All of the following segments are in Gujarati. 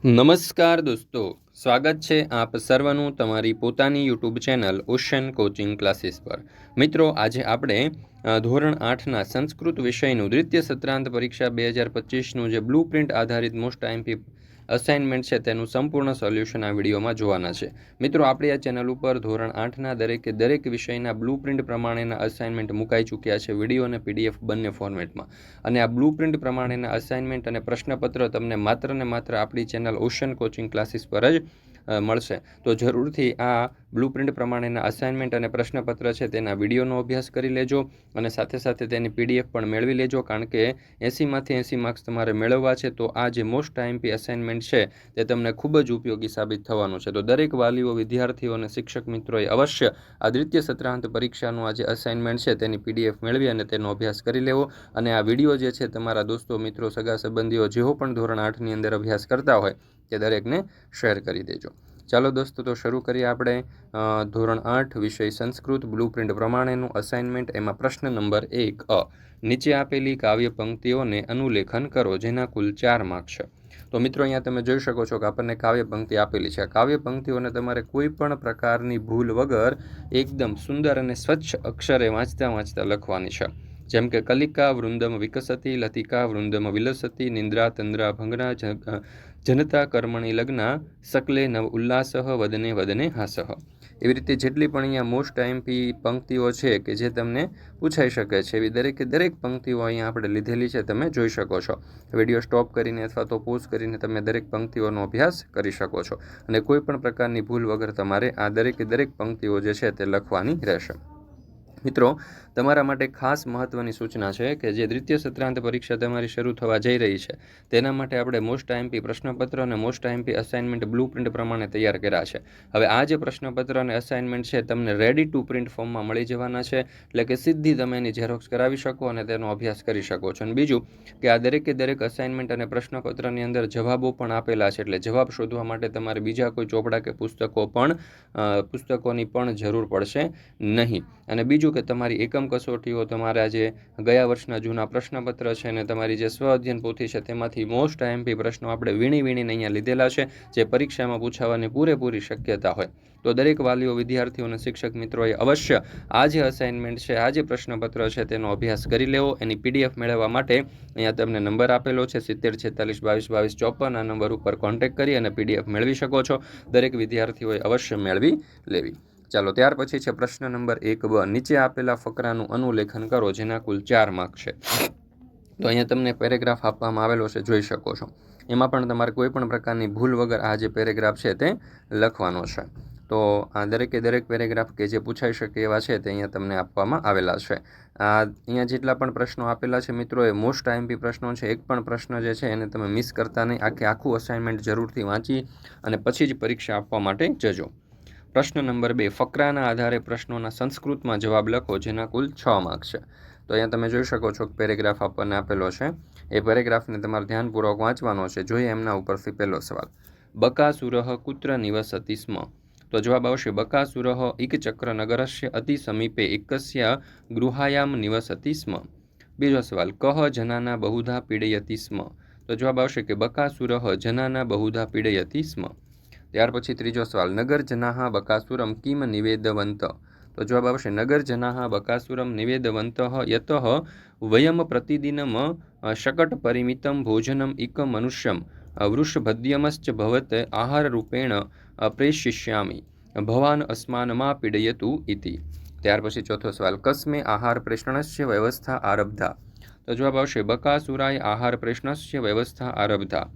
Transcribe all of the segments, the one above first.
નમસ્કાર દોસ્તો, સ્વાગત છે આપ સર્વનું તમારી પોતાની YouTube channel Ocean coaching classes પર. મિત્રો, આજે આપણે ધોરણ આઠના સંસ્કૃત વિષયનું દ્વિતીય સત્રાંત પરીક્ષા બે હજાર પચીસનું જે બ્લુ પ્રિન્ટ આધારિત મોસ્ટ આઈએમપી અસાઇનમેન્ટ છે તેનું સંપૂર્ણ સોલ્યુશન આ વિડીયોમાં જોવાના છે. મિત્રો, આપણી આ ચેનલ ઉપર ધોરણ આઠના દરેકે દરેક વિષયના બ્લુ પ્રિન્ટ પ્રમાણેના અસાઇનમેન્ટ મુકાઈ ચૂક્યા છે વીડિયો અને પીડીએફ બંને ફોર્મેટમાં અને આ બ્લુ પ્રિન્ટ પ્રમાણેના અસાઇનમેન્ટ અને પ્રશ્નપત્ર તમને માત્ર ને માત્ર આપણી ચેનલ ઓશન કોચિંગ ક્લાસીસ પર જ મળશે. તો જરૂરથી આ બ્લુ પ્રિન્ટ પ્રમાણેના અસાઇનમેન્ટ અને પ્રશ્નપત્ર છે તેના વિડીયોનો અભ્યાસ કરી લેજો અને સાથે સાથે તેની પીડીએફ પણ મેળવી લેજો કારણ કે એંસીમાંથી એંસી માર્ક્સ તમારે મેળવવા છે તો આ જે મોસ્ટ આઈએમપી અસાઇનમેન્ટ છે તે તમને ખૂબ જ ઉપયોગી સાબિત થવાનું છે. તો દરેક વાલીઓ, વિદ્યાર્થીઓ અને શિક્ષક મિત્રોએ અવશ્ય આ દ્વિતીય સત્રાંત પરીક્ષાનું આ જે અસાઇનમેન્ટ છે તેની પીડીએફ મેળવી અને તેનો અભ્યાસ કરી લેવો અને આ વીડિયો જે છે તમારા દોસ્તો, મિત્રો, સગા, સંબંધીઓ જેઓ પણ ધોરણ આઠની અંદર અભ્યાસ કરતા હોય તે દરેકને શેર કરી દેજો. ચાલો દોસ્તો, તો શરૂ કરીએ આપણે ધોરણ આઠ વિષય સંસ્કૃત બ્લુ પ્રિન્ટ પ્રમાણેનું અસાઇનમેન્ટ એમાં પ્રશ્ન નંબર એક, અ, નીચે આપેલી કાવ્ય પંક્તિઓને અનુલેખન કરો, જેના કુલ ચાર માર્ક છે. તો મિત્રો, અહીંયા તમે જોઈ શકો છો કે આપણને કાવ્ય પંક્તિ આપેલી છે. કાવ્ય પંક્તિઓને તમારે કોઈ પણ પ્રકારની ભૂલ વગર એકદમ સુંદર અને સ્વચ્છ અક્ષરે વાંચતા વાંચતા લખવાની છે. જેમ કે કલિકા વૃંદમ વિકસતી, લતિકા વૃંદમ વિલસતી, નિંદ્રા તંદ્રા ભંગના જનતા કર્મણી લગ્ના, સકલે નવ ઉલ્લાસઃ, વદને વદને હાસઃ. એવી રીતે જેટલી પણ અહીંયા મોસ્ટ આઈએમપી પંક્તિઓ છે કે જે તમને પૂછાઈ શકે છે, એવી દરેકે દરેક પંક્તિઓ અહીંયા આપણે લીધેલી છે, તમે જોઈ શકો છો. વીડિયો સ્ટોપ કરીને અથવા તો પોઝ કરીને તમે દરેક પંક્તિઓનો અભ્યાસ કરી શકો છો. અને કોઈ પણ પ્રકારની ભૂલ વગર તમારે આ દરેકે દરેક પંક્તિઓ જે છે તે લખવાની રહેશે. મિત્રો, તમારા માટે ખાસ મહત્ત્વની સૂચના છે કે જે દ્વિતીય સત્રાંત પરીક્ષા તમારી શરૂ થવા જઈ રહી છે, તેના માટે આપણે મોસ્ટ આઈએમપી પ્રશ્નપત્ર અને most IMP assignment blue print પ્રમાણે તૈયાર કર્યા છે. હવે આ જે પ્રશ્નપત્ર અને અસાઇનમેન્ટ છે, તમને રેડી ટુ પ્રિન્ટ ફોર્મમાં મળી જવાના છે, એટલે કે સીધી તમે એની ઝેરોક્સ કરાવી શકો અને તેનો અભ્યાસ કરી શકો છો. અને બીજું કે આ દરેકે દરેક અસાઇનમેન્ટ અને પ્રશ્નપત્રની અંદર જવાબો પણ આપેલા છે, એટલે જવાબ શોધવા માટે તમારે બીજા કોઈ ચોપડા કે પુસ્તકો પણ પુસ્તકોની પણ જરૂર પડશે નહીં. અને બીજું કે તમારી એકમ કસોટીઓ તમારા જે ગયા વર્ષના જૂના પ્રશ્નપત્ર છે અને તમારી જે સ્વ અધ્યયન પોથી છે તેમાંથી મોસ્ટ આઈએમપી પ્રશ્નો આપણે વીણી વીણીને અહીંયા લીધેલા છે, જે પરીક્ષામાં પૂછાવાની પૂરેપૂરી શક્યતા હોય. તો દરેક વાલીઓ, વિદ્યાર્થીઓ અને શિક્ષક મિત્રોએ અવશ્ય આ જે અસાઇનમેન્ટ છે, આ જે પ્રશ્નપત્ર છે તેનો અભ્યાસ કરી લેવો. એની પીડીએફ મેળવવા માટે અહીંયા તમને નંબર આપેલો છે, સિત્તેર, છેતાલીસ, બાવીસ બાવીસ, ચોપન આ નંબર ઉપર કોન્ટેક્ટ કરી અને પીડીએફ મેળવી શકો છો. દરેક વિદ્યાર્થીઓએ અવશ્ય મેળવી લેવી. ચાલો, ત્યાર પછી છે પ્રશ્ન નંબર એક બ. નીચે આપેલા ફકરાનું અનુલેખન કરો, જેના કુલ ચાર માર્ક છે. તો અહીંયા તમને પેરેગ્રાફ આપવામાં આવેલો છે, જોઈ શકો છો. એમાં પણ તમારે કોઈ પણ પ્રકારની ભૂલ વગર આ જે પેરેગ્રાફ છે તે લખવાનો છે. તો આ દરેકે દરેક પેરેગ્રાફ કે જે પૂછાઈ શકે એવા છે તે અહીંયા તમને આપવામાં આવેલા છે. આ અહીંયા જેટલા પણ પ્રશ્નો આપેલા છે મિત્રો, એ મોસ્ટ આઈએમપી પ્રશ્નો છે, એક પણ પ્રશ્ન જે છે એને તમે મિસ કરતા નહીં. આખે આખું અસાઇનમેન્ટ જરૂરથી વાંચી અને પછી જ પરીક્ષા આપવા માટે જજો. પ્રશ્ન નંબર બે, ફકરાના આધારે પ્રશ્નોના સંસ્કૃતમાં જવાબ લખો, જેના કુલ છ માર્ક છે. તો અહીંયા તમે જોઈ શકો છો કે પેરેગ્રાફ આપણને આપેલો છે. એ પેરેગ્રાફને તમારે ધ્યાનપૂર્વક વાંચવાનો છે. જોઈએ એમના ઉપરથી પહેલો સવાલ. બકાસુરઃ કુત્ર નિવસતિ સ્મ તો જવાબ આવશે, બકાસુરઃ એકચક્રનગરસ્ય અતિ સમીપે એકસ્ય ગૃહાયામ નિવસતિ સ્મ બીજો સવાલ, કહ જનાના બહુધા પીડયતિ સ્મ તો જવાબ આવશે કે બકાસુરઃ જનાના બહુધા પીડયતિ સ્મ ત્યાર પછી ત્રીજો સવાલ, નગર જનાહા બકાસુરમ કિમ નિવેદવંત? તો જવાબ આવશે, નગર જનાહા બકાસુરમ નિવેદવંત યત વયમ પ્રતિદિનમ શકટ પરિમિતમ ભોજનમ ઇક મનુષ્યમ વૃષભદ્યમશ્ચ ભવત આહાર રૂપેણ પ્રેષિષ્યામી, ભવાન અસ્માનમાં પીડયતુ ઇતિ. ત્યાર પછી ચોથો સવાલ, કસ્મે આહાર પ્રેષણસ્ય વ્યવસ્થા આરબ્ધા? તો જવાબ આવશે, બકાસુરાય આહાર પ્રેષણસ્ય વ્યવસ્થા આરબ્ધા.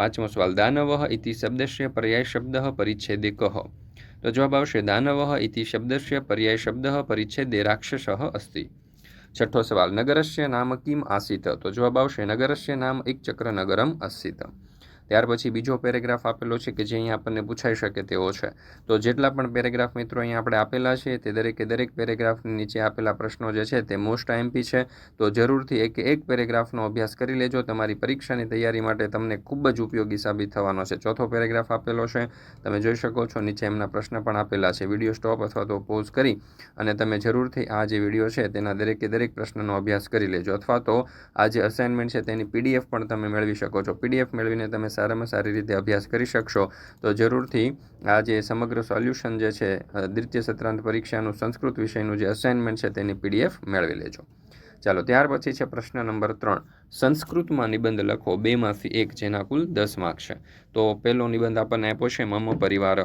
પાંચમો સવાલ, દાનવઃ ઇતિ શબ્દસ્ય પર્યાય શબ્દ પરિચ્છેદે કહ તો જવાબ આવશે, દાનવઃ ઇતિ શબ્દસ્ય પર્યાય શબ્દ પરિચ્છેદે રાક્ષસઃ અસ્તિ. છઠ્ઠો સવાલ, નગરસ્ય નામ કિમ આસીત? તો જવાબ આવશે, નગરસ્ય નામ એક ચક્ર નગરમ અસીત ત્યાર પછી બીજો પેરેગ્રાફ આપેલો છે કે જે અહીંયા આપણને પૂછાઈ શકે તેવો છે. તો જેટલા પણ પેરેગ્રાફ મિત્રો અહીંયા આપણે આપેલા છે, તે દરેકે દરેક પેરેગ્રાફની નીચે આપેલા પ્રશ્નો જે છે તે મોસ્ટ આઈએમપી છે. તો જરૂરથી એક એક પેરેગ્રાફનો અભ્યાસ કરી લેજો. તમારી પરીક્ષાની તૈયારી માટે તમને ખૂબ જ ઉપયોગી સાબિત થવાનો છે. ચોથો પેરેગ્રાફ આપેલો છે. તમે જોઈ શકો છો, નીચે એમના પ્રશ્ન પણ આપેલા છે. વીડિયો સ્ટોપ અથવા તો પોઝ કરી અને તમે જરૂરથી આ જે વીડિયો છે તેના દરેકે દરેક પ્રશ્નનો અભ્યાસ કરી લેજો. અથવા તો આ જે અસાઇનમેન્ટ છે તેની પીડીએફ પણ તમે મેળવી શકો છો. પીડીએફ મેળવીને તમે સારામાં સારી રીતે અભ્યાસ કરી શકશો. તો જરૂરથી આ જે સમગ્ર સોલ્યુશન જે છે દ્વિતીય સત્રાંત પરીક્ષાનું સંસ્કૃત વિષયનું જે અસાઇનમેન્ટ છે તેની પીડીએફ મેળવી લેજો. ચાલો, ત્યાર પછી છે પ્રશ્ન નંબર ત્રણ. સંસ્કૃતમાં નિબંધ લખો બેમાંથી એક, જેના કુલ દસ માર્ક છે. તો પહેલો નિબંધ આપણને આપ્યો છે, મમ પરિવાર.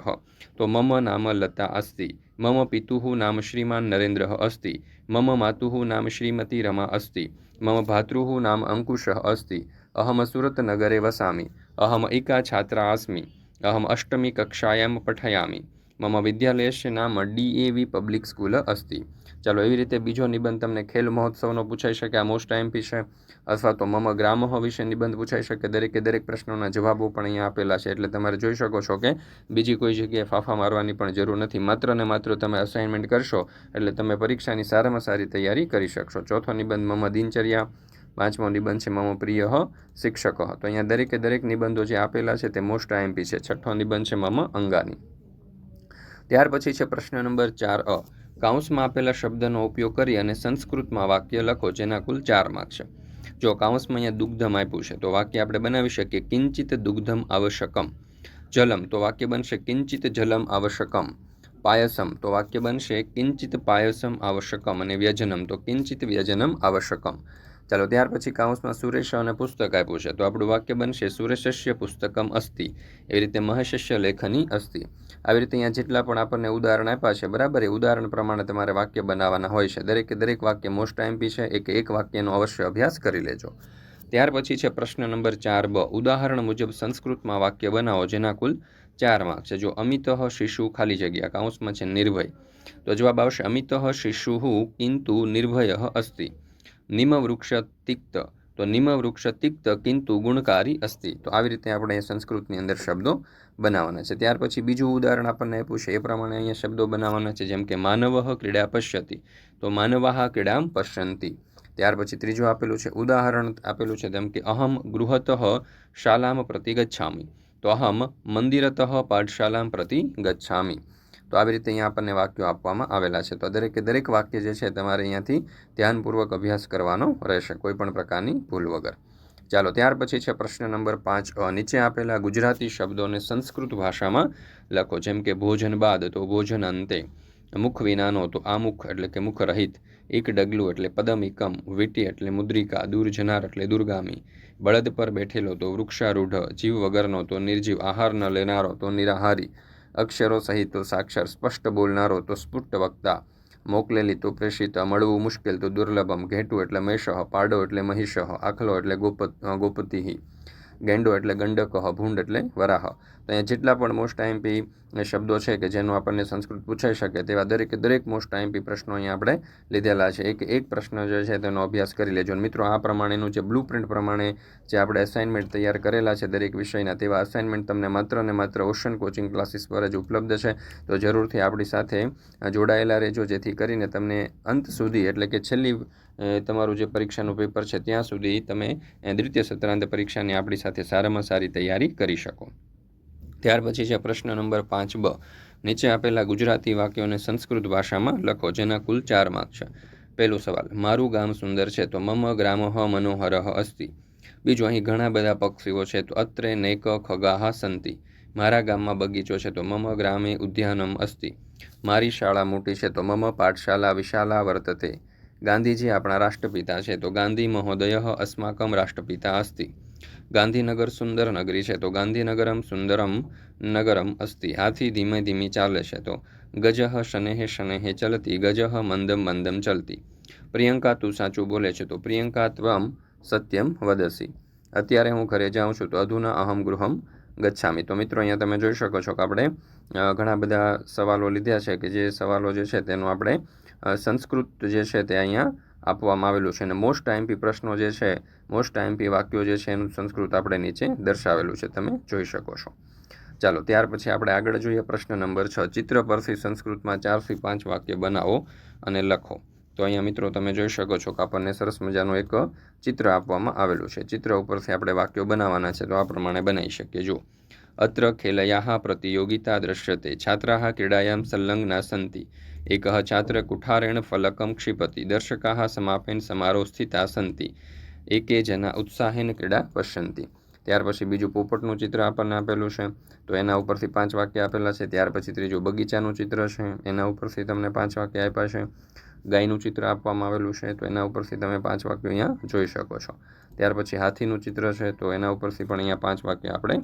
તો મમ નામ લતા અસ્તિ. મમ પિતુ નામ શ્રીમાન નરેન્દ્ર અસ્તિ. મમ માતુ નામ શ્રીમતી રમા અસ્તિ. મમ ભાતૃઃ નામ અંકુશઃ અસ્તિ. અહમ સુરતનગરે વસામि. એકા છાત્રા અસ્મि અહમ અષ્ટમી કક્ષાયામ પઠયામી મમ વિદ્યાલયસ્ય નામ ડીએવી પબ્લિક સ્કૂલ અસ્તિ ચાલો એવી રીતે બીજો નિબંધ તમને ખેલ મહોત્સવનો પૂછાઈ શકે આ મોસ્ટ એમપી છે અથવા તો મમ ગ્રામહ વિશે નિબંધ પૂછાઈ શકે દરેકે દરેક પ્રશ્નોના જવાબો પણ અહીંયા આપેલા છે એટલે તમારે જોઈ શકો છો કે બીજી કોઈ જગ્યાએ ફાફા મારવાની પણ જરૂર નથી માત્ર ને માત્ર તમે અસાઇનમેન્ટ કરશો એટલે તમે પરીક્ષાની સારામાં સારી તૈયારી કરી શકશો ચોથો નિબંધ મમ દિનચર્યા પાંચમો નિબંધ છે મમ પ્રિય શિક્ષક તો અહીંયા દરેકે દરેક નિબંધો જે આપેલા છે તે મોસ્ટ આઈએમપી છે. છઠ્ઠો નિબંધ છે મમ અંગાની. ત્યાર પછી છે પ્રશ્ન નંબર ચાર અ. કાઉન્સમાં આપેલા શબ્દનો ઉપયોગ કરી અને સંસ્કૃતમાં વાક્ય લખો જેના કુલ ચાર માર્ક છે. જો કાઉન્સમાં અહીંયા દુગ્ધમ આપ્યું છે, તો વાક્ય આપણે બનાવી શકીએ કિંચિત દુગ્ધમ આવશ્યકમ. જલમ, તો વાક્ય બનશે કિંચિત જલમ આવશ્યકમ. પાયસમ, તો વાક્ય બનશે કિંચિત પાયસમ આવશ્યકમ. અને વ્યજનમ, તો કિંચિત વ્યજનમ આવશ્યકમ. ચાલો, ત્યાર પછી કાઉન્સમાં સુરેશ અને પુસ્તક આપ્યું છે. તો આપણું વાક્ય બનશે, સુરેશસ્ય પુસ્તકમ અસ્તિ. એવી રીતે મહેશસ્ય લેખની અસ્તિ. આવી રીતે અહીંયા જેટલા પણ આપણને ઉદાહરણ આપ્યા છે, બરાબર, એ ઉદાહરણ પ્રમાણે તમારે વાક્ય બનાવવાના હોય છે. દરેકે દરેક વાક્ય મોસ્ટ આઈમ્પી છે, એક એક વાક્યનો અવશ્ય અભ્યાસ કરી લેજો. ત્યાર પછી છે પ્રશ્ન નંબર ચાર બ. ઉદાહરણ મુજબ સંસ્કૃતમાં વાક્ય બનાવો, જેના કુલ ચાર માર્ક છે. જો અમિતઃ શિશુ ખાલી જગ્યા, કાઉન્સમાં છે નિર્ભય. તો જવાબ આવશે, અમિતઃ શિશુ કિંતુ નિર્ભય અસ્તિ. નિમવૃક્ષ તિક્ત તો નિમવૃક્ષ તિક્ત કિંતુ ગુણકારી અસ્તિ. તો આવી રીતે આપણે સંસ્કૃતની અંદર શબ્દો બનાવવાના છે. ત્યાર પછી બીજું ઉદાહરણ આપણને આપ્યું છે. એ પ્રમાણે અહીંયા શબ્દો બનાવવાના છે, જેમ કે માનવ ક્રીડા પશ્યતી. તો માનવાહ ક્રીડામ પશ્યંતી. ત્યાર પછી ત્રીજું આપેલું છે, ઉદાહરણ આપેલું છે, જેમ કે અહમ ગૃહતઃ શાલામ પ્રતિ ગચ્છામી તો અહમ મંદિરતઃ પાઠશાલામ પ્રતિ ગચ્છામિ તો આવી રીતે અહીંયા આપણને વાક્યો આપવામાં આવેલા છે. તો દરેકે દરેક વાક્ય જે છે તમારે અહીંયાથી ધ્યાનપૂર્વક અભ્યાસ કરવાનો રહેશે કોઈ પણ પ્રકારની ભૂલ વગર. ચાલો, ત્યાર પછી છે પ્રશ્ન નંબર પાંચ નીચે આપેલા ગુજરાતી શબ્દોને સંસ્કૃત ભાષામાં લખો. જેમ કે, ભોજન બાદ, તો ભોજન અંતે. મુખ વિનાનો, તો આમુખ, એટલે કે મુખ રહિત. એક ડગલું, એટલે પદમિકમ વીટી, એટલે મુદ્રિકા. દૂર જનાર, એટલે દુર્ગામી. બળદ પર બેઠેલો, તો વૃક્ષારૂઢ. જીવ વગરનો, તો નિર્જીવ. આહાર ન લેનારો, તો નિરાહારી. અક્ષરો સહિત તો સાક્ષર સ્પષ્ટ બોલનારો તો સ્ફુટ વક્તા. મોકલેલી તો પ્રેષિત મળવું મુશ્કેલ તો દુર્લભમ. ઘેટું એટલે મેષ પાડો એટલે મહિષહ, આખલો એટલે ગોપત ગોપતિહી. ગેંડો એટલે ગંડક, ભૂંડ એટલે વરાહ. તો અહીંયા જેટલા પણ મોસ્ટ આઈએમપી શબ્દો છે કે જેનો આપણને સંસ્કૃત પૂછાઈ શકે તેવા દરેકે દરેક મોસ્ટ આઈએમપી પ્રશ્નો અહીંયા આપણે લીધેલા છે. એક એક પ્રશ્ન જે છે તેનો અભ્યાસ કરી લેજો. મિત્રો, આ પ્રમાણેનું જે બ્લુ પ્રિન્ટ પ્રમાણે જે આપણે અસાઇનમેન્ટ તૈયાર કરેલા છે દરેક વિષયના, તેવા અસાઇનમેન્ટ તમને માત્ર ને માત્ર ઓશન કોચિંગ ક્લાસીસ પર જ ઉપલબ્ધ છે. તો જરૂરથી આપણી સાથે જોડાયેલા રહેજો. જેથી કરીને તમને અંત સુધી, એટલે કે છેલ્લી તમારું જે પરીક્ષાનું પેપર છે, ત્યાં સુધી તમે દ્વિતીય સત્રાંત પરીક્ષાની આપણી સાથે સારામાં સારી તૈયારી કરી શકો. ત્યાર પછી છે પ્રશ્ન નંબર પાંચ બ. નીચે આપેલા ગુજરાતી વાક્યોને સંસ્કૃત ભાષામાં લખો, જેના કુલ ચાર માર્ક છે. પહેલો સવાલ, મારું ગામ સુંદર છે, તો મમ ગ્રામ હ મનોહર અસ્તિ. બીજું, અહીં ઘણા બધા પક્ષીઓ છે, તો અત્રે નેક ખગાહ સંતિ. મારા ગામમાં બગીચો છે, તો મમ ગ્રામે ઉદ્યાનમ અસ્તિ. મારી શાળા મોટી છે, તો મમ પાઠશાલા વિશાલા વર્તતે. ગાંધીજી આપણા રાષ્ટ્રપિતા છે, તો ગાંધી મહોદય અસ્માકમ રાષ્ટ્રપિતા અસ્તિ. ગાંધીનગર સુંદર નગરી છે. તો ગાંધીનગરમ સુંદરમ નગરમ અસ્તિ. હાથી ધીમે ધીમે ચાલે છે. તો ગજઃ શનેહ શનેહ ચલતી, ગજહ મંદમ મંદમ ચલતી. પ્રિયંકા, તું સાચું બોલે છે. તો પ્રિયંકા ત્વમ સત્યમ વદસી. અત્યારે હું ઘરે જાઉં છું. તો અધુના અહમ ગૃહમ ગચ્છામી. તો મિત્રો, અહીંયા તમે જોઈ શકો છો કે આપણે ઘણા બધા સવાલો લીધા છે કે જે સવાલો જે છે તેનું આપણે સંસ્કૃત જે છે તે અહીંયા આપવામાં આવેલું છે. અને મોસ્ટ આઈમ્પી પ્રશ્નો જે છે મોસ્ટ આઈએમપી વાક્યો જે છે એનું સંસ્કૃત આપણે નીચે દર્શાવેલું છે, તમે જોઈ શકો છો. ચાલો, ત્યાર પછી આપણે આગળ જોઈએ પ્રશ્ન નંબર છ. ચિત્ર પરથી સંસ્કૃતમાં ચારથી પાંચ વાક્ય બનાવો અને લખો. તો અહીંયા મિત્રો તમે જોઈ શકો છો કે આપણને સરસ મજાનું એક ચિત્ર આપવામાં આવેલું છે. ચિત્ર ઉપરથી આપણે વાક્યો બનાવવાના છે, તો આ પ્રમાણે બનાવી શકીએ. જુઓ. અત્ર ખેલયા પ્રતિયોગિતા દ્રશ્યતે છાત્રા ક્રીડાયામ સંલગ્ના સંતિ. એક છાત્ર કુઠારેણ ફલકમ ક્ષિપતિ. દર્શકા સમાપેન સમારોહ સ્થિતા સંતિ. એકે જેના ઉત્સાહીન ક્રીડા પશ્યંતી ત્યાર પછી બીજું પોપટનું ચિત્ર આપણને આપેલું છે. તો એના ઉપરથી પાંચ વાક્ય આપેલા છે. ત્યાર પછી ત્રીજું બગીચાનું ચિત્ર છે. એના ઉપરથી તમને પાંચ વાક્ય આપ્યા છે. ગાયનું ચિત્ર આપવામાં આવેલું છે. તો એના ઉપરથી તમે પાંચ વાક્યો અહીંયા જોઈ શકો છો. ત્યાર પછી હાથીનું ચિત્ર છે, તો એના ઉપરથી પણ અહીંયા પાંચ વાક્ય આપણે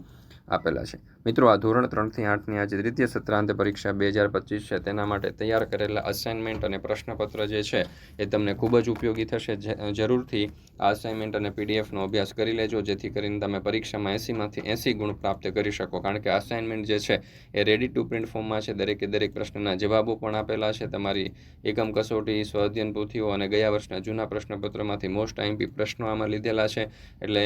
આપેલા છે. મિત્રો, આ ધોરણ ત્રણથી આઠની આજે દ્વિતીય સત્રાંત પરીક્ષા બે હજાર પચીસ છે, તેના માટે તૈયાર કરેલા અસાઇનમેન્ટ અને પ્રશ્નપત્ર જે છે, એ તમને ખૂબ જ ઉપયોગી થશે. જરૂરથી આ અસાઇનમેન્ટ અને પીડીએફનો અભ્યાસ કરી લેજો, જેથી કરીને તમે પરીક્ષામાં એંસીમાંથી એંસી ગુણ પ્રાપ્ત કરી શકો. કારણ કે અસાઇનમેન્ટ જે છે, એ રેડી ટુ પ્રિન્ટ ફોર્મમાં છે. દરેકે દરેક પ્રશ્નના જવાબો પણ આપેલા છે. તમારી એકમ કસોટી સ્વાધ્યન પોથીઓ અને ગયા વર્ષના જૂના પ્રશ્નપત્રમાંથી મોસ્ટ આઈમ્પી પ્રશ્નો આમાં લીધેલા છે. એટલે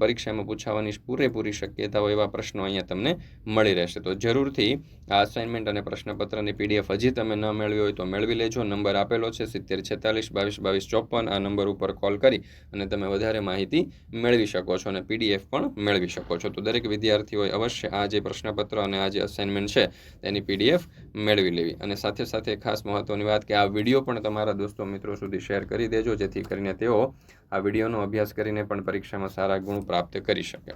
પરીક્ષામાં પૂછાવાની પૂરેપૂરી શક્યતાઓ એવા પ્રશ્નો અહીંયા તમને મળી રહેશે. તો જરૂરથી આ અસાઇનમેન્ટ અને પ્રશ્નપત્રની પીડીએફ હજી તમે ન મેળવી હોય તો મેળવી લેજો. નંબર આપેલો છે સિત્તેર છેતાલીસ બાવીસ બાવીસ ચોપન. આ નંબર ઉપર કોલ કરી અને તમે વધારે માહિતી મેળવી શકો છો અને પીડીએફ પણ મેળવી શકો છો. તો દરેક વિદ્યાર્થીઓએ અવશ્ય આ જે પ્રશ્નપત્ર અને આ જે અસાઇનમેન્ટ છે, તેની પીડીએફ મેળવી લેવી. અને સાથે સાથે ખાસ મહત્વની વાત કે આ વીડિયો પણ તમારા દોસ્તો મિત્રો સુધી શેર કરી દેજો, જેથી કરીને તેઓ આ વિડીયોનો અભ્યાસ કરીને પણ પરીક્ષામાં સારા ગુણ પ્રાપ્ત કરી શકે.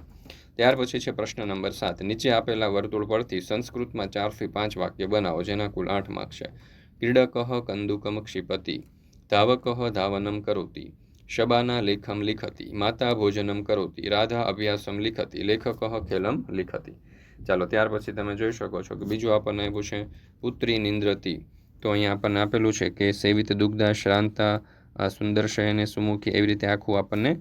ત્યાર પછી છે પ્રશ્ન નંબર સાત. નીચે આપેલા વર્તુળ પરથી સંસ્કૃતમાં ચારથી પાંચ વાક્ય બનાવો, જેના કુલ આઠ માર્ક છે. ક્રીડકહ કંદુકમ ક્ષિપતિ ધાવકહ ધાવનમ કરોતી, શબાના લેખમ લિખતી, માતા ભોજનમ કરોતી, રાધા અભ્યાસમ લિખતી, લેખક ખેલમ લિખતી. ચાલો, ત્યાર પછી તમે જોઈ શકો છો કે બીજું આપણને આપ્યું છે પુત્રી નિંદ્રતી. તો અહીંયા આપણને આપેલું છે કે સેવિત દુગ્ધા શ્રાંતા સુંદર શયને સુમુખી એવી રીતે આખું આપણને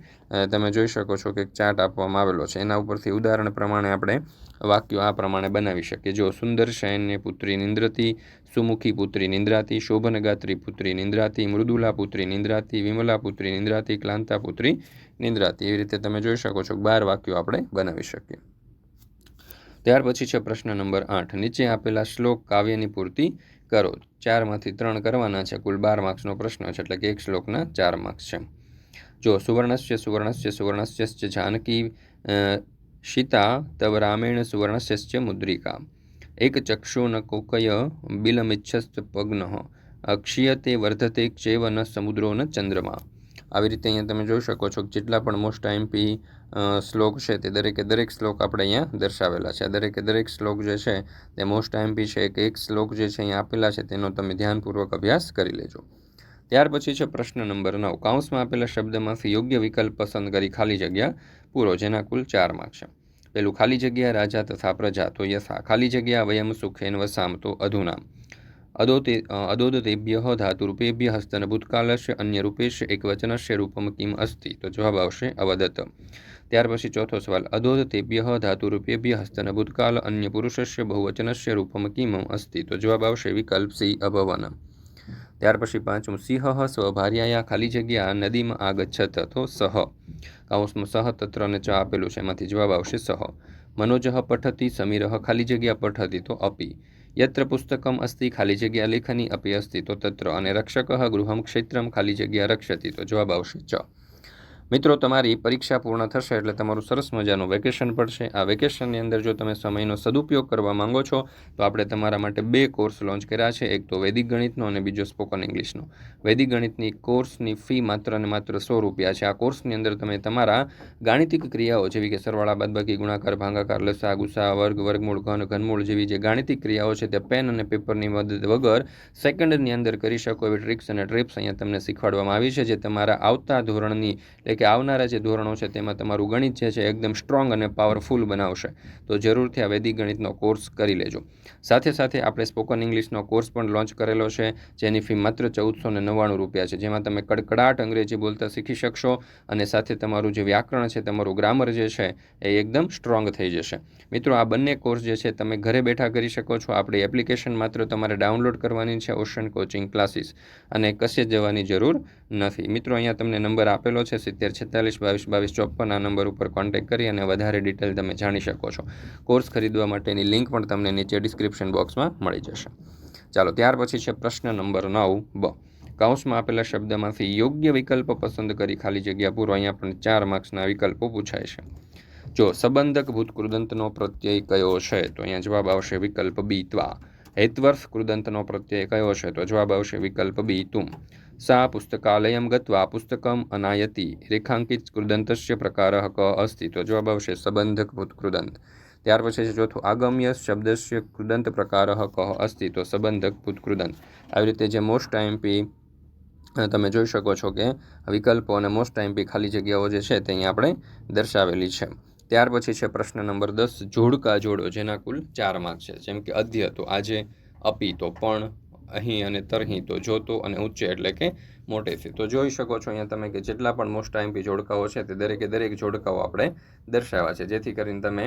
તમે જોઈ શકો છો કે ચાર્ટ આપવામાં આવેલો છે. એના ઉપરથી ઉદાહરણ પ્રમાણે આપણે વાક્યો આ પ્રમાણે બનાવી શકીએ. જો સુંદર શયનને પુત્રી નિંદ્રતી, સુમુખી પુત્રી નિંદ્રાતી શોભનગાત્રી પુત્રી નિંદ્રાતી, મૃદુલા પુત્રી નિંદ્રાતી, વિમલા પુત્રી નિંદ્રાતી, ક્લાંતા પુત્રી નિંદ્રાતી એવી રીતે તમે જોઈ શકો છો બાર વાક્યો આપણે બનાવી શકીએ. ત્યાર પછી છે પ્રશ્ન નંબર આઠ. નીચે આપેલા શ્લોક કાવ્યની પૂર્તિ કરો. ચારમાંથી ત્રણ કરવાના છે. કુલ બાર માર્ક્સનો પ્રશ્ન છે. એટલે કે એક શ્લોકના ચાર માર્ક્સ છે. જો સુવર્ણસ્ય સુવર્ણસ્ય સુવર્ણસ્ય જાનકી સીતા તવ રામેણ સુવર્ણસ્ય મુદ્રિકા. એક ચક્ષુ ન કોકય બિલમિચ્છસ્ત પગ્ન. અક્ષીયતે વર્ધતે ચેવ ન સમુદ્રો ન ચંદ્રમા. આવી રીતે અહીંયા તમે જોઈ શકો છો કે જેટલા પણ મોસ્ટ આઈમ્પી શ્લોક છે તે દરેકે દરેક શ્લોક આપણે અહીંયા દર્શાવેલા છે. દરેકે દરેક શ્લોક જે છે તે મોસ્ટ આઈમ્પી છે કે એક શ્લોક જે છે અહીંયા આપેલા છે તેનો તમે ધ્યાનપૂર્વક અભ્યાસ કરી લેજો. ત્યાર પછી છે પ્રશ્ન નંબર નવ. કાઉન્સમાં આપેલા શબ્દમાંથી યોગ્ય વિકલ્પ પસંદ કરી ખાલી જગ્યા પૂરો, જેના કુલ ચાર માર્ક છે. પેલું ખાલી જગ્યા, રાજા તથા પ્રજા, તો યથા. ખાલી જગ્યા વયમ સુખેન વસામ તો અધુના અદોતે અદોદતેભ્ય ધાતુરૂપેભ્ય હસ્તન, ભૂતકાલસ્ય, અન્ય રૂપેશ એકવચનસ્ય, રૂપમ, કિમ, અસ્તિ. તો જવાબ આવશે અવદત ત્યાર પછી ચોથો સવાલ અદોદતેભ્ય ધાતુરૂપેભ્ય હસ્તન ભૂતકાલ અન્ય પુરુષસ્ય બહુવચનસ્ય રૂપમ કિમમ અસ્તિ? તો જવાબ આવશે વિકલ્પ સી, અભવન. ત્યાર પછી પાંચમું, સિંહ સ્વભાર્યાયા ખાલી જગ્યા નદીમાં આગચ્છત તો સહ. કાઉસમાં સહ તત્ર અને ચ આપેલું છે, એમાંથી જવાબ આવશે સહ. મનોજ પઠતી, સમીરઃ ખાલી જગ્યા પઠતી તો અપી. યત્ર પુસ્તકમ અસ્તિ, ખાલી જગ્યા લેખની અપી અસ્તિ તો તત્ર. અને રક્ષક ગૃહમ ક્ષેત્રમ ખાલી જગ્યા રક્ષતી તો જવાબ આવશે ચ. મિત્રો, તમારી પરીક્ષા પૂર્ણ થશે એટલે તમારું સરસ મજાનું વેકેશન પડશે. આ વેકેશનની અંદર જો તમે સમયનો સદુપયોગ કરવા માંગો છો, તો આપણે તમારા માટે બે કોર્સ લોન્ચ કર્યા છે. એક તો વૈદિક ગણિતનો અને બીજો સ્પોકન ઇંગ્લિશનો વૈદિક ગણિતની કોર્સની ફી માત્ર અને માત્ર સો રૂપિયા છે. આ કોર્સની અંદર તમે તમારા ગાણિતિક ક્રિયાઓ જેવી કે સરવાળા, બાદબાકી, ગુણાકાર, ભાંગાકાર, લસા, ગુસા, વર્ગ, વર્ગમૂળ, ઘન, ઘનમૂળ જેવી જે ગાણિતિક ક્રિયાઓ છે તે પેન અને પેપરની મદદ વગર સેકન્ડની અંદર કરી શકો એવી ટ્રિક્સ અને ટ્રિપ્સ અહીંયા તમને શીખવાડવામાં આવી છે, જે તમારા આવતા ધોરણની એટલે કે આવનારા જે ધોરણો છે તેમાં તમારું ગણિત જે છે એકદમ સ્ટ્રોંગ અને પાવરફુલ બનાવશે. તો જરૂરથી આ વૈદિક ગણિતનો કોર્સ કરી લેજો. સાથે સાથે આપણે સ્પોકન ઇંગ્લિશનો કોર્સ પણ લોન્ચ કરેલો છે, જેની ફી માત્ર ચૌદસો ને નવ્વાણું રૂપિયા છે, જેમાં તમે કડકડાટ અંગ્રેજી બોલતા શીખી શકશો અને સાથે તમારું જે વ્યાકરણ છે, તમારું ગ્રામર જે છે એ એકદમ સ્ટ્રોંગ થઈ જશે. મિત્રો, આ બંને કોર્સ જે છે તમે ઘરે બેઠા કરી શકો છો. આપણી એપ્લિકેશન માત્ર તમારે ડાઉનલોડ કરવાની છે, ઓશન કોચિંગ ક્લાસીસ અને કશે જવાની જરૂર નથી. મિત્રો, અહીંયા તમને નંબર આપેલો છે, સિત્તેર છેતાલીસ, બાવીસ બાવીસ, ચોપન આ નંબર ઉપર કોન્ટેક્ટ કરી અને વધારે ડિટેલ તમે જાણી શકો છો. કોર્સ ખરીદવા માટેની લિંક પણ તમને નીચે ડિસ્ક્રિપ્શન બોક્સમાં મળી જશે. ચાલો, ત્યાર પછી છે પ્રશ્ન નંબર નવ બ. કૌંસમાં આપેલા શબ્દમાંથી યોગ્ય વિકલ્પ પસંદ કરી ખાલી જગ્યા પૂરો. અહીંયા પણ ચાર માર્ક્સના વિકલ્પો પૂછાય છે. જો સંબંધક ભૂત કૃદંતનો પ્રત્યય કયો છે, તો અહીંયા જવાબ આવશે વિકલ્પ બી, ત્વા. હેતવર્ષ કૃદંતનો પ્રત્યય કયો છે, તો જવાબ આવશે વિકલ્પ બી, તુમ. सा પુસ્તકાલયમ ગત્વા પુસ્તકમ અનાયતિ રેખાંકિત કૃદંતસ્ય પ્રકાર ક અસ્તિ તો જવાબ આવશે સંબંધક કૃદંત ત્યાર પછી છે ચોથું આગમ્ય શબ્દસ્ય કૃદંત પ્રકાર કહ અસ્તિ તો સંબંધક ભૂતકૃદંત આવી રીતે જે મોસ્ટ આઈએમપી તમે જોઈ શકો છો કે વિકલ્પો અને મોસ્ટ આઈએમપી ખાલી જગ્યાઓ જે છે તે અહીં આપણે દર્શાવેલી છે. ત્યાર પછી છે પ્રશ્ન નંબર દસ, જોડકા જોડો, જેના કુલ ચાર માર્ક છે. જેમ કે અધ્ય, તો આજે અપી, તો પણ અહીં અને તરહી તો જોતો અને ઊંચે એટલે કે મોટેથી. તો જોઈ શકો છો અહીંયા તમે કે જેટલા પણ મોસ્ટ આઈમપી જોડકાઓ છે તે દરેકે દરેક જોડકાઓ આપણે દર્શાવ્યા છે. જેથી કરીને તમે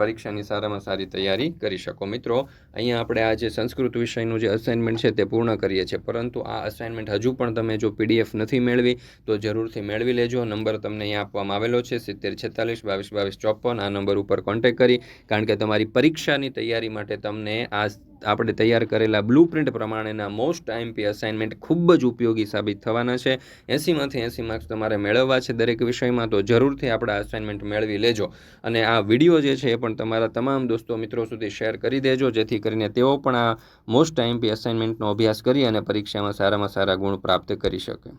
પરીક્ષાની સારામાં સારી તૈયારી કરી શકો. મિત્રો, અહીંયા આપણે આ જે સંસ્કૃત વિષયનું જે અસાઇનમેન્ટ છે તે પૂર્ણ કરીએ છીએ. પરંતુ આ અસાઇનમેન્ટ હજુ પણ તમે જો પીડીએફ નથી મેળવી, તો જરૂરથી મેળવી લેજો. નંબર તમને અહીંયા આપવામાં આવેલો છે, સિત્તેર છેતાલીસ, બાવીસ બાવીસ, ચોપન. આ નંબર ઉપર કોન્ટેક્ટ કરી, કારણ કે તમારી પરીક્ષાની તૈયારી માટે તમને આ આપણે તૈયાર કરેલા બ્લુ પ્રિન્ટ પ્રમાણેના મોસ્ટ આઈએમપી અસાઇનમેન્ટ ખૂબ જ ઉપયોગી સાબિત થવાના છે. એંસીમાંથી એંસી માર્ક્સ તમારે મેળવવા છે દરેક વિષયમાં, તો જરૂરથી આપણા અસાઇનમેન્ટ મેળવી લેજો. અને આ વીડિયો જે છે એ પણ તમારા તમામ દોસ્તો મિત્રો સુધી શેર કરી દેજો, જેથી કરીને તેઓ પણ આ મોસ્ટ આઈએમપી અસાઇનમેન્ટનો અભ્યાસ કરી અને પરીક્ષામાં સારામાં સારા ગુણ પ્રાપ્ત કરી શકે.